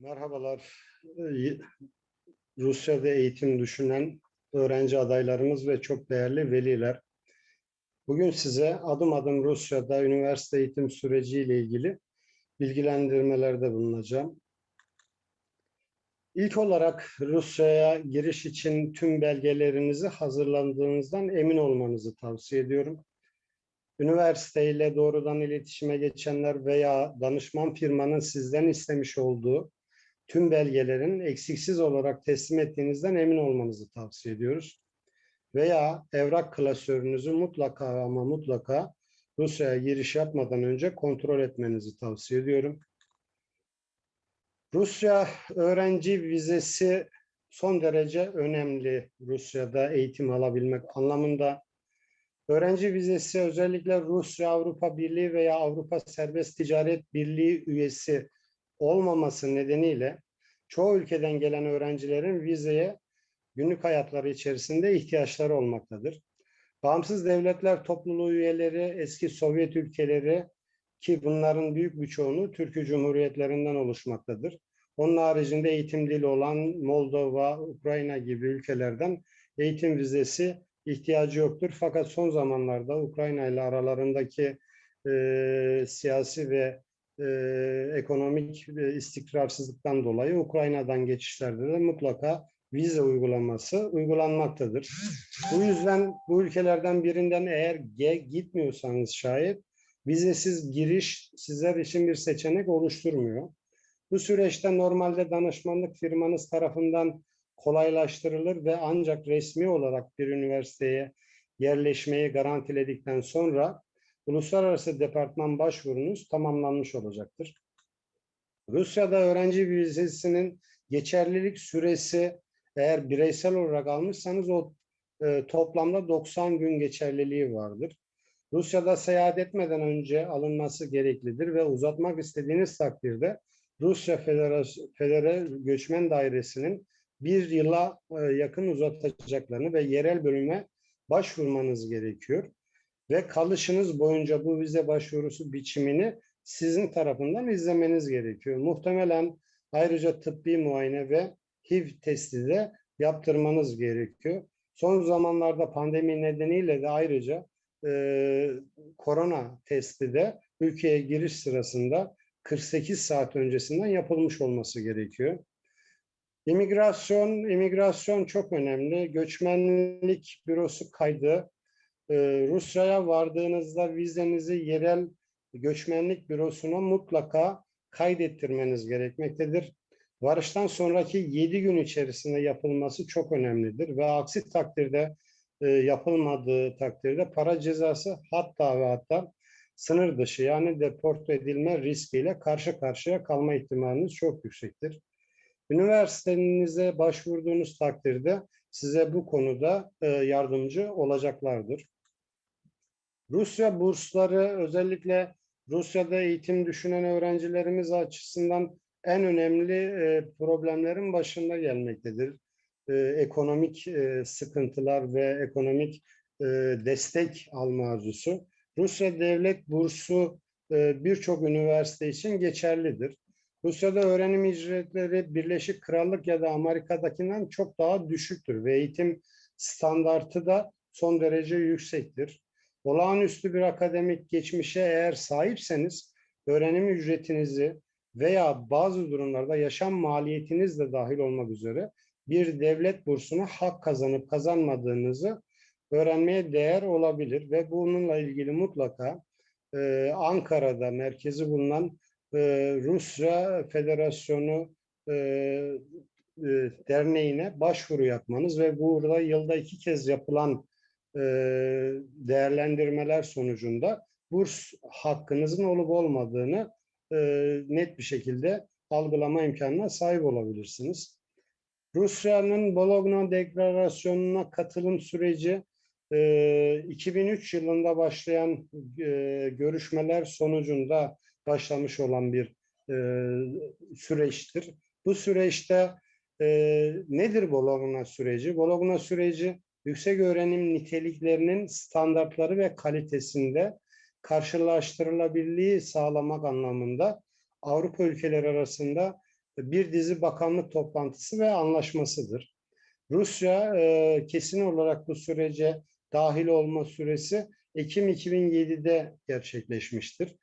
Merhabalar. Ee, Rusya'da eğitim düşünen öğrenci adaylarımız ve çok değerli veliler. Bugün size adım adım Rusya'da üniversite eğitim süreciyle ilgili bilgilendirmelerde bulunacağım. İlk olarak Rusya'ya giriş için tüm belgelerinizi hazırlandığınızdan emin olmanızı tavsiye ediyorum. Üniversiteyle doğrudan iletişime geçenler veya danışman firmanın sizden istemiş olduğu tüm belgelerin eksiksiz olarak teslim ettiğinizden emin olmanızı tavsiye ediyoruz. Veya evrak klasörünüzü mutlaka ama mutlaka Rusya'ya giriş yapmadan önce kontrol etmenizi tavsiye ediyorum. Rusya öğrenci vizesi son derece önemli Rusya'da eğitim alabilmek anlamında. Öğrenci vizesi özellikle Rusya Avrupa Birliği veya Avrupa Serbest Ticaret Birliği üyesi olmaması nedeniyle çoğu ülkeden gelen öğrencilerin vizeye günlük hayatları içerisinde ihtiyaçları olmaktadır. Bağımsız devletler topluluğu üyeleri, eski Sovyet ülkeleri ki bunların büyük bir çoğunu Türkiye Cumhuriyetlerinden oluşmaktadır. Onun haricinde eğitim dili olan Moldova, Ukrayna gibi ülkelerden eğitim vizesi ihtiyacı yoktur. Fakat son zamanlarda Ukrayna ile aralarındaki e, siyasi ve e, ekonomik e, istikrarsızlıktan dolayı Ukrayna'dan geçişlerde de mutlaka vize uygulaması uygulanmaktadır. Bu yüzden bu ülkelerden birinden eğer gitmiyorsanız şayet vizesiz giriş sizler için bir seçenek oluşturmuyor. Bu süreçte normalde danışmanlık firmanız tarafından kolaylaştırılır ve ancak resmi olarak bir üniversiteye yerleşmeyi garantiledikten sonra uluslararası departman başvurunuz tamamlanmış olacaktır. Rusya'da öğrenci vizesinin geçerlilik süresi eğer bireysel olarak almışsanız o e, toplamda 90 gün geçerliliği vardır. Rusya'da seyahat etmeden önce alınması gereklidir ve uzatmak istediğiniz takdirde Rusya Federal Göçmen Dairesi'nin bir yıla e, yakın uzatacaklarını ve yerel bölüme başvurmanız gerekiyor ve kalışınız boyunca bu vize başvurusu biçimini sizin tarafından izlemeniz gerekiyor. Muhtemelen ayrıca tıbbi muayene ve HIV testi de yaptırmanız gerekiyor. Son zamanlarda pandemi nedeniyle de ayrıca e, korona testi de ülkeye giriş sırasında 48 saat öncesinden yapılmış olması gerekiyor. İmigrasyon, imigrasyon çok önemli. Göçmenlik bürosu kaydı ee, Rusya'ya vardığınızda vizenizi yerel göçmenlik bürosuna mutlaka kaydettirmeniz gerekmektedir. Varıştan sonraki 7 gün içerisinde yapılması çok önemlidir ve aksi takdirde e, yapılmadığı takdirde para cezası hatta ve hatta sınır dışı yani deport edilme riskiyle karşı karşıya kalma ihtimaliniz çok yüksektir. Üniversitenize başvurduğunuz takdirde size bu konuda e, yardımcı olacaklardır. Rusya bursları özellikle Rusya'da eğitim düşünen öğrencilerimiz açısından en önemli e, problemlerin başında gelmektedir. E, ekonomik e, sıkıntılar ve ekonomik e, destek alma arzusu. Rusya devlet bursu e, birçok üniversite için geçerlidir. Rusya'da öğrenim ücretleri Birleşik Krallık ya da Amerika'dakinden çok daha düşüktür ve eğitim standartı da son derece yüksektir. Olağanüstü bir akademik geçmişe eğer sahipseniz öğrenim ücretinizi veya bazı durumlarda yaşam maliyetiniz de dahil olmak üzere bir devlet bursuna hak kazanıp kazanmadığınızı öğrenmeye değer olabilir ve bununla ilgili mutlaka e, Ankara'da merkezi bulunan e, Rusya Federasyonu e, e, derneğine başvuru yapmanız ve burada yılda iki kez yapılan e, değerlendirmeler sonucunda burs hakkınızın olup olmadığını e, net bir şekilde algılama imkanına sahip olabilirsiniz. Rusya'nın Bologna Deklarasyonu'na katılım süreci 2003 yılında başlayan görüşmeler sonucunda başlamış olan bir süreçtir. Bu süreçte nedir Bologna süreci? Bologna süreci yüksek öğrenim niteliklerinin standartları ve kalitesinde karşılaştırılabilirliği sağlamak anlamında Avrupa ülkeleri arasında bir dizi bakanlık toplantısı ve anlaşmasıdır. Rusya e, kesin olarak bu sürece dahil olma süresi Ekim 2007'de gerçekleşmiştir.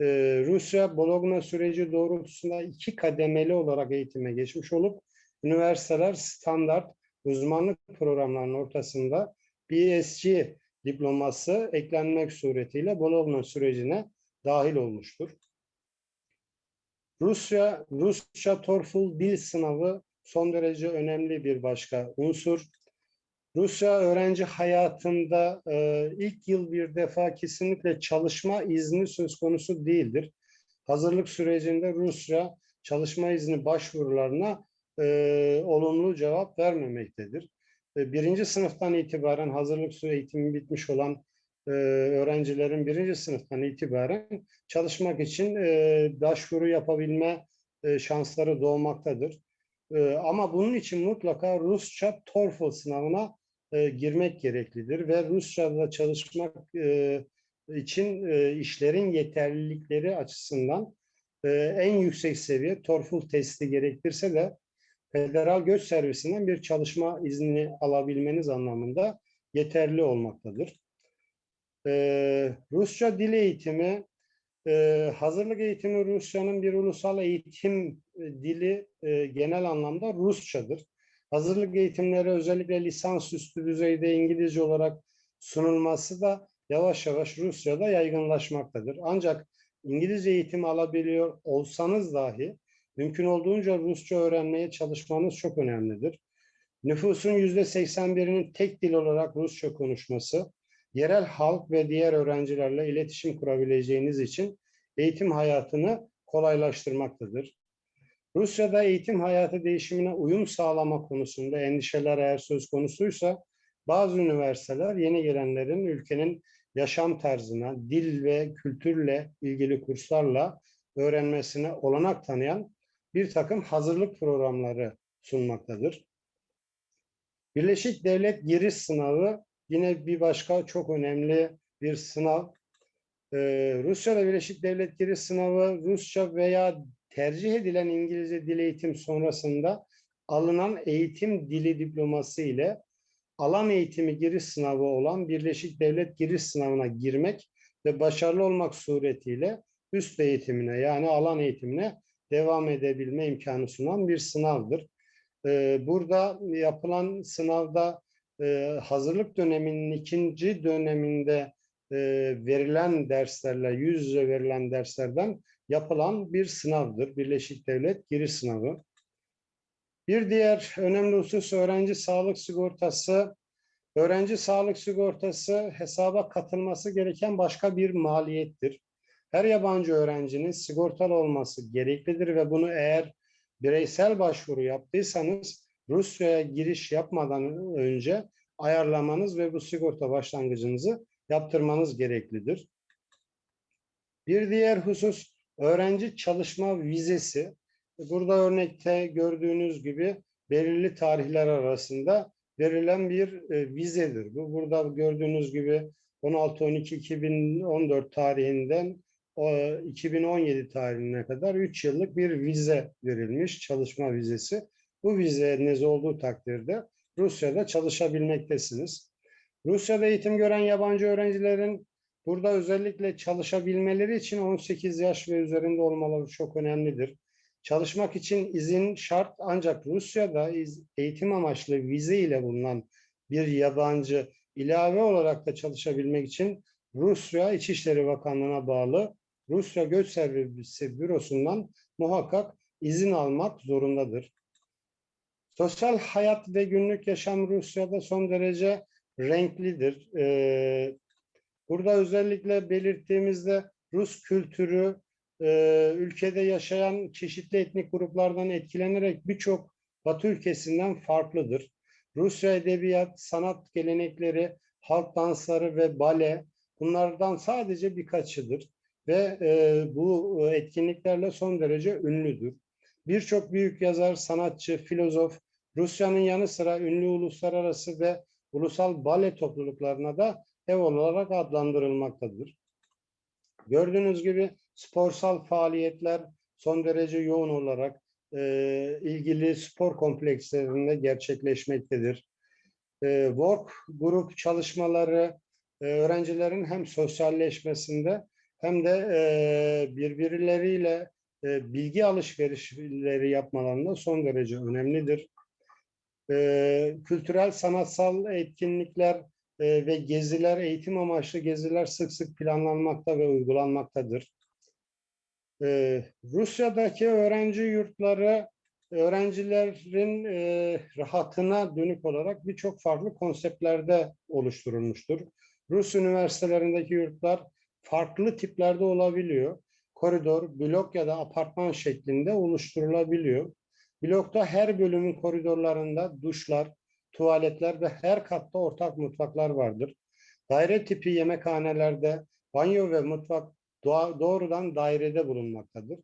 E, Rusya Bologna süreci doğrultusunda iki kademeli olarak eğitime geçmiş olup üniversiteler standart uzmanlık programlarının ortasında BSc diploması eklenmek suretiyle Bologna sürecine dahil olmuştur. Rusya, Rusça TOEFL dil sınavı son derece önemli bir başka unsur. Rusya öğrenci hayatında e, ilk yıl bir defa kesinlikle çalışma izni söz konusu değildir. Hazırlık sürecinde Rusya çalışma izni başvurularına e, olumlu cevap vermemektedir. E, birinci sınıftan itibaren hazırlık süre eğitimi bitmiş olan e, öğrencilerin birinci sınıftan itibaren çalışmak için e, başvuru yapabilme e, şansları doğmaktadır. E, ama bunun için mutlaka Rusça TOEFL sınavına e, girmek gereklidir ve Rusça'da çalışmak e, için e, işlerin yeterlilikleri açısından e, en yüksek seviye TOEFL testi gerektirse de Federal Göç Servisinden bir çalışma izni alabilmeniz anlamında yeterli olmaktadır. Ee, Rusça dil eğitimi, e, hazırlık eğitimi Rusça'nın bir ulusal eğitim e, dili e, genel anlamda Rusçadır. Hazırlık eğitimleri özellikle lisansüstü düzeyde İngilizce olarak sunulması da yavaş yavaş Rusya'da yaygınlaşmaktadır. Ancak İngilizce eğitim alabiliyor olsanız dahi mümkün olduğunca Rusça öğrenmeye çalışmanız çok önemlidir. Nüfusun yüzde 81'inin tek dil olarak Rusça konuşması, yerel halk ve diğer öğrencilerle iletişim kurabileceğiniz için eğitim hayatını kolaylaştırmaktadır. Rusya'da eğitim hayatı değişimine uyum sağlama konusunda endişeler eğer söz konusuysa bazı üniversiteler yeni gelenlerin ülkenin yaşam tarzına, dil ve kültürle ilgili kurslarla öğrenmesine olanak tanıyan bir takım hazırlık programları sunmaktadır. Birleşik Devlet Giriş Sınavı yine bir başka çok önemli bir sınav. Ee, Rusya'da Birleşik Devlet Giriş Sınavı Rusça veya tercih edilen İngilizce dil eğitim sonrasında alınan eğitim dili diploması ile alan eğitimi giriş sınavı olan Birleşik Devlet Giriş Sınavına girmek ve başarılı olmak suretiyle üst eğitimine yani alan eğitimine devam edebilme imkanı sunan bir sınavdır. Ee, burada yapılan sınavda e, hazırlık döneminin ikinci döneminde e, verilen derslerle, yüz yüze verilen derslerden yapılan bir sınavdır. Birleşik Devlet Giriş Sınavı. Bir diğer önemli husus öğrenci sağlık sigortası. Öğrenci sağlık sigortası hesaba katılması gereken başka bir maliyettir. Her yabancı öğrencinin sigortalı olması gereklidir ve bunu eğer bireysel başvuru yaptıysanız Rusya'ya giriş yapmadan önce ayarlamanız ve bu sigorta başlangıcınızı yaptırmanız gereklidir. Bir diğer husus öğrenci çalışma vizesi. Burada örnekte gördüğünüz gibi belirli tarihler arasında verilen bir e, vizedir. Bu burada gördüğünüz gibi 16-12-2014 tarihinden 2017 tarihine kadar 3 yıllık bir vize verilmiş, çalışma vizesi. Bu vizeniz olduğu takdirde Rusya'da çalışabilmektesiniz. Rusya'da eğitim gören yabancı öğrencilerin burada özellikle çalışabilmeleri için 18 yaş ve üzerinde olmaları çok önemlidir. Çalışmak için izin şart ancak Rusya'da eğitim amaçlı vize ile bulunan bir yabancı ilave olarak da çalışabilmek için Rusya İçişleri Bakanlığı'na bağlı Rusya Göç Servisi Bürosu'ndan muhakkak izin almak zorundadır. Sosyal hayat ve günlük yaşam Rusya'da son derece renklidir. Ee, burada özellikle belirttiğimizde Rus kültürü, e, ülkede yaşayan çeşitli etnik gruplardan etkilenerek birçok Batı ülkesinden farklıdır. Rusya edebiyat, sanat gelenekleri, halk dansları ve bale bunlardan sadece birkaçıdır ve e, bu etkinliklerle son derece ünlüdür. Birçok büyük yazar, sanatçı, filozof Rusya'nın yanı sıra ünlü uluslararası ve ulusal bale topluluklarına da ev olarak adlandırılmaktadır. Gördüğünüz gibi sporsal faaliyetler son derece yoğun olarak e, ilgili spor komplekslerinde gerçekleşmektedir. E, work grup çalışmaları e, öğrencilerin hem sosyalleşmesinde hem de birbirleriyle bilgi alışverişleri yapmalarında son derece önemlidir. Kültürel sanatsal etkinlikler ve geziler, eğitim amaçlı geziler sık sık planlanmakta ve uygulanmaktadır. Rusya'daki öğrenci yurtları öğrencilerin rahatına dönük olarak birçok farklı konseptlerde oluşturulmuştur. Rus üniversitelerindeki yurtlar farklı tiplerde olabiliyor. Koridor, blok ya da apartman şeklinde oluşturulabiliyor. Blokta her bölümün koridorlarında duşlar, tuvaletler ve her katta ortak mutfaklar vardır. Daire tipi yemekhanelerde banyo ve mutfak doğrudan dairede bulunmaktadır.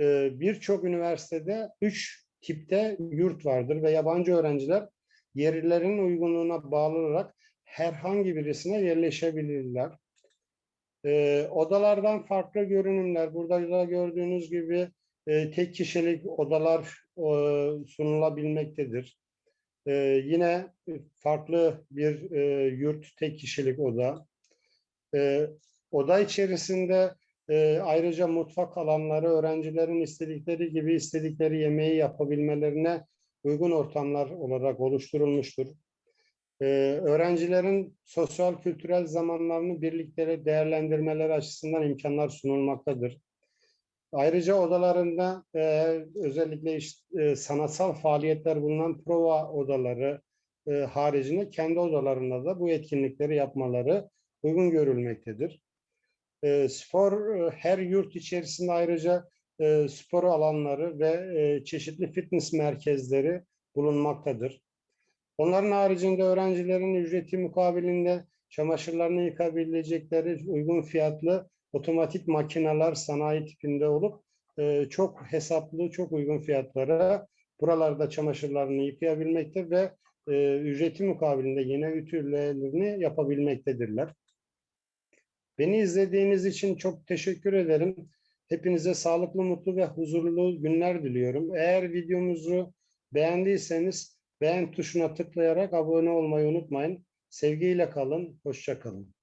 Ee, Birçok üniversitede üç tipte yurt vardır ve yabancı öğrenciler yerlerin uygunluğuna bağlı olarak herhangi birisine yerleşebilirler. Ee, odalardan farklı görünümler, burada da gördüğünüz gibi e, tek kişilik odalar e, sunulabilmektedir. Ee, yine farklı bir e, yurt, tek kişilik oda. Ee, oda içerisinde e, ayrıca mutfak alanları öğrencilerin istedikleri gibi istedikleri yemeği yapabilmelerine uygun ortamlar olarak oluşturulmuştur. Ee, öğrencilerin sosyal kültürel zamanlarını birlikte değerlendirmeleri açısından imkanlar sunulmaktadır. Ayrıca odalarında e, özellikle e, sanatsal faaliyetler bulunan prova odaları e, haricinde kendi odalarında da bu etkinlikleri yapmaları uygun görülmektedir. E, spor e, her yurt içerisinde ayrıca e, spor alanları ve e, çeşitli fitness merkezleri bulunmaktadır. Onların haricinde öğrencilerin ücreti mukabilinde çamaşırlarını yıkabilecekleri uygun fiyatlı otomatik makineler sanayi tipinde olup e, çok hesaplı, çok uygun fiyatlara buralarda çamaşırlarını yıkayabilmekte ve e, ücreti mukabilinde yine ütülerini yapabilmektedirler. Beni izlediğiniz için çok teşekkür ederim. Hepinize sağlıklı, mutlu ve huzurlu günler diliyorum. Eğer videomuzu beğendiyseniz beğen tuşuna tıklayarak abone olmayı unutmayın. Sevgiyle kalın, hoşça kalın.